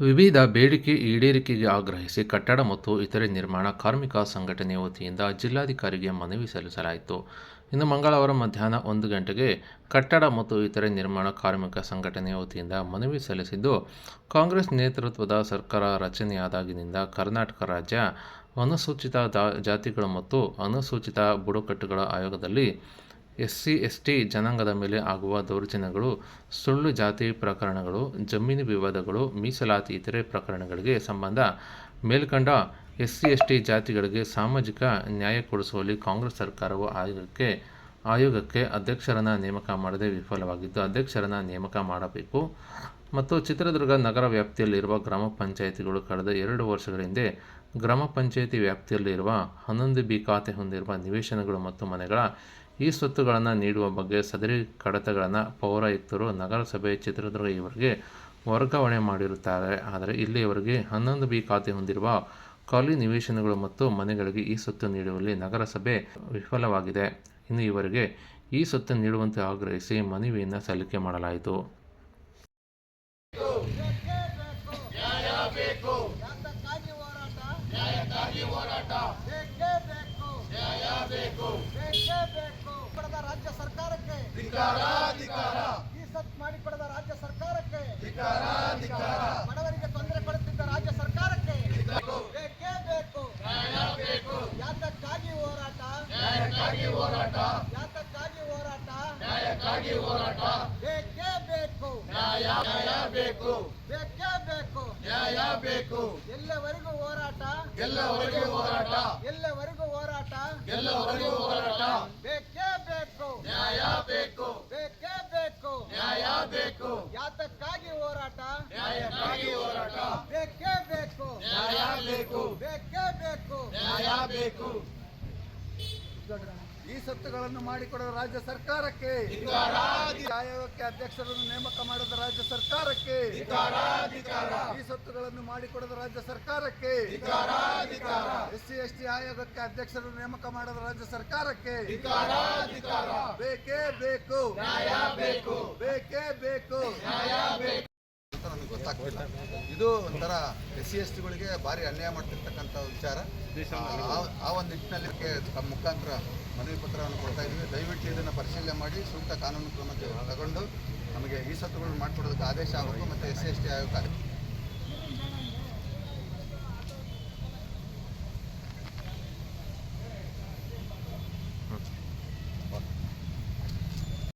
ವಿವಿಧ ಬೇಡಿಕೆ ಈಡೇರಿಕೆಗೆ ಆಗ್ರಹಿಸಿ ಕಟ್ಟಡ ಮತ್ತು ಇತರೆ ನಿರ್ಮಾಣ ಕಾರ್ಮಿಕ ಸಂಘಟನೆ ವತಿಯಿಂದ ಜಿಲ್ಲಾಧಿಕಾರಿಗೆ ಮನವಿ ಸಲ್ಲಿಸಲಾಯಿತು. ಇನ್ನು ಮಂಗಳವಾರ ಮಧ್ಯಾಹ್ನ ಒಂದು ಗಂಟೆಗೆ ಕಟ್ಟಡ ಮತ್ತು ಇತರೆ ನಿರ್ಮಾಣ ಕಾರ್ಮಿಕ ಸಂಘಟನೆ ವತಿಯಿಂದ ಮನವಿ ಸಲ್ಲಿಸಿದ್ದು, ಕಾಂಗ್ರೆಸ್ ನೇತೃತ್ವದ ಸರ್ಕಾರ ರಚನೆಯಾದಾಗಿನಿಂದ ಕರ್ನಾಟಕ ರಾಜ್ಯ ಅನುಸೂಚಿತ ಜಾತಿಗಳು ಮತ್ತು ಅನುಸೂಚಿತ ಬುಡಕಟ್ಟುಗಳ ಆಯೋಗದಲ್ಲಿ ಎಸ್ಸಿ, ಎಸ್ಟಿ ಜನಾಂಗದ ಮೇಲೆ ಆಗುವ ದೌರ್ಜನ್ಯಗಳು, ಸುಳ್ಳು ಜಾತಿ ಪ್ರಕರಣಗಳು, ಜಮೀನು ವಿವಾದಗಳು, ಮೀಸಲಾತಿ ಇತರೆ ಪ್ರಕರಣಗಳಿಗೆ ಸಂಬಂಧ ಮೇಲ್ಕಂಡ ಎಸ್ಸಿ, ಎಸ್ಟಿ ಜಾತಿಗಳಿಗೆ ಸಾಮಾಜಿಕ ನ್ಯಾಯ ಕೊಡಿಸುವಲ್ಲಿ ಕಾಂಗ್ರೆಸ್ ಸರ್ಕಾರವು ಆಯೋಗಕ್ಕೆ ಆಯೋಗಕ್ಕೆ ಅಧ್ಯಕ್ಷರನ್ನು ನೇಮಕ ಮಾಡದೆ ವಿಫಲವಾಗಿದ್ದು, ಅಧ್ಯಕ್ಷರನ್ನು ನೇಮಕ ಮಾಡಬೇಕು. ಮತ್ತು ಚಿತ್ರದುರ್ಗ ನಗರ ವ್ಯಾಪ್ತಿಯಲ್ಲಿರುವ ಗ್ರಾಮ ಪಂಚಾಯಿತಿಗಳು ಕಳೆದ ಎರಡು ವರ್ಷಗಳ ಹಿಂದೆ ಗ್ರಾಮ ಪಂಚಾಯಿತಿ ವ್ಯಾಪ್ತಿಯಲ್ಲಿರುವ ಹನ್ನೊಂದು ಬಿ ಖಾತೆ ಹೊಂದಿರುವ ನಿವೇಶನಗಳು ಮತ್ತು ಮನೆಗಳ ಈ ಸ್ವತ್ತುಗಳನ್ನು ನೀಡುವ ಬಗ್ಗೆ ಸದರಿ ಕಡತಗಳನ್ನು ಪೌರಾಯುಕ್ತರು ನಗರಸಭೆ ಚಿತ್ರದುರ್ಗ ಇವರಿಗೆ ವರ್ಗಾವಣೆ ಮಾಡಿರುತ್ತಾರೆ. ಆದರೆ ಇಲ್ಲಿಯವರೆಗೆ ಹನ್ನೊಂದು ಬಿ ಖಾತೆ ಹೊಂದಿರುವ ಖಾಲಿ ನಿವೇಶನಗಳು ಮತ್ತು ಮನೆಗಳಿಗೆ ಈ ಸ್ವತ್ತು ನೀಡುವಲ್ಲಿ ನಗರಸಭೆ ವಿಫಲವಾಗಿದೆ. ಇನ್ನು ಇವರಿಗೆ ಈ ಸ್ವತ್ತು ನೀಡುವಂತೆ ಆಗ್ರಹಿಸಿ ಮನವಿಯನ್ನು ಸಲ್ಲಿಕೆ ಮಾಡಲಾಯಿತು ಯಾತಕ್ಕಾಗಿ ಹೋರಾಟ ನ್ಯಾಯಕ್ಕಾಗಿ ಹೋರಾಟ ಬೇಕೇ ಬೇಕು ನ್ಯಾಯ ಬೇಕು ಬೇಕೇ ಬೇಕು ಕೊಡದ ರಾಜ್ಯ ಸರ್ಕಾರಕ್ಕೆ ಈ ಸತ್ ಮಾಡಿಕೊಡದ ರಾಜ್ಯ ಸರ್ಕಾರಕ್ಕೆ. ಬಡವರಿಗೆ ತೊಂದರೆ ಕೊಡುತ್ತಿದ್ದ ರಾಜ್ಯ ಸರ್ಕಾರಕ್ಕೆ. ಬೇಕೇ ಬೇಕು. ನ್ಯಾಯ ಬೇಕು. ಯಾತಕ್ಕಾಗಿ ಹೋರಾಟ. ನ್ಯಾಯಕ್ಕಾಗಿ ಹೋರಾಟ. ಯಾತಕ್ಕಾಗಿ ಹೋರಾಟ. ನ್ಯಾಯಕ್ಕಾಗಿ ಹೋರಾಟ. ಬೇಕೇ ಬೇಕು. ನ್ಯಾಯ ನ್ಯಾಯ ಬೇಕು. ಬೇಕೇ ಬೇಕು. ನ್ಯಾಯ ಬೇಕು. ಎಲ್ಲವರೆಗೂ ಹೋರಾಟ. ಎಲ್ಲವರೆಗೂ ಹೋರಾಟ. ಎಲ್ಲವರೆಗೂ ಹೋರಾಟ. ಎಲ್ಲವರೆಗೂ ಬೇಕು ಯಾತಕ್ಕಾಗಿ ಹೋರಾಟ? ನ್ಯಾಯಕ್ಕಾಗಿ ಹೋರಾಟ. ಬೇಕೇ ಬೇಕು. ನ್ಯಾಯ ಬೇಕು. ಬೇಕೇ ಬೇಕು. ನ್ಯಾಯ ಬೇಕು. ಈ ಸತ್ತುಗಳನ್ನು ಮಾಡಿಕೊಡೋ ರಾಜ್ಯ ಸರ್ಕಾರಕ್ಕೆ ಅಧ್ಯಕ್ಷರನ್ನು ನೇಮಕ ಮಾಡದ ರಾಜ್ಯ ಸರ್ಕಾರಕ್ಕೆ ಈ ಸತ್ತುಗಳನ್ನು ಮಾಡಿಕೊಡದ ರಾಜ್ಯ ಸರ್ಕಾರಕ್ಕೆ ಎಸ್ ಸಿ ಎಸ್ ಟಿ ಆಯೋಗಕ್ಕೆ ಅಧ್ಯಕ್ಷರನ್ನು ನೇಮಕ ಮಾಡದ ರಾಜ್ಯ ಸರ್ಕಾರಕ್ಕೆ ಬೇಕೇ ಬೇಕು. ಬೇಕೇ. ಬೇಕು ಅಂತ ನನಗೆ ಗೊತ್ತಾಗ್ತಿಲ್ಲ. ಇದು ಒಂಥರ ಎಸ್ ಸಿ ಎಸ್ ಟಿಗಳಿಗೆ ಭಾರಿ ಅನ್ಯಾಯ ಮಾಡ್ತಿರ್ತಕ್ಕಂಥ ವಿಚಾರ. ಆ- ಒಂದು ನಿಟ್ಟಿನಲ್ಲಿ ತಮ್ಮ ಮುಖಾಂತರ ಮನವಿ ಪತ್ರವನ್ನು ಕೊಡ್ತಾ ಇದ್ದೀವಿ. ದಯವಿಟ್ಟು ಪರಿಶೀಲನೆ ಮಾಡಿ ಸೂಕ್ತ ಕಾನೂನು ಕ್ರಮ ತಗೊಂಡು ನಮಗೆ ಈ ಸತ್ತುಗಳನ್ನು ಮಾಡಿಕೊಡೋದಕ್ಕೆ ಆದೇಶ ಆಗಬೇಕು ಮತ್ತು ಎಸ್ ಸಿ ಎಸ್ ಟಿ ಆಯೋಗ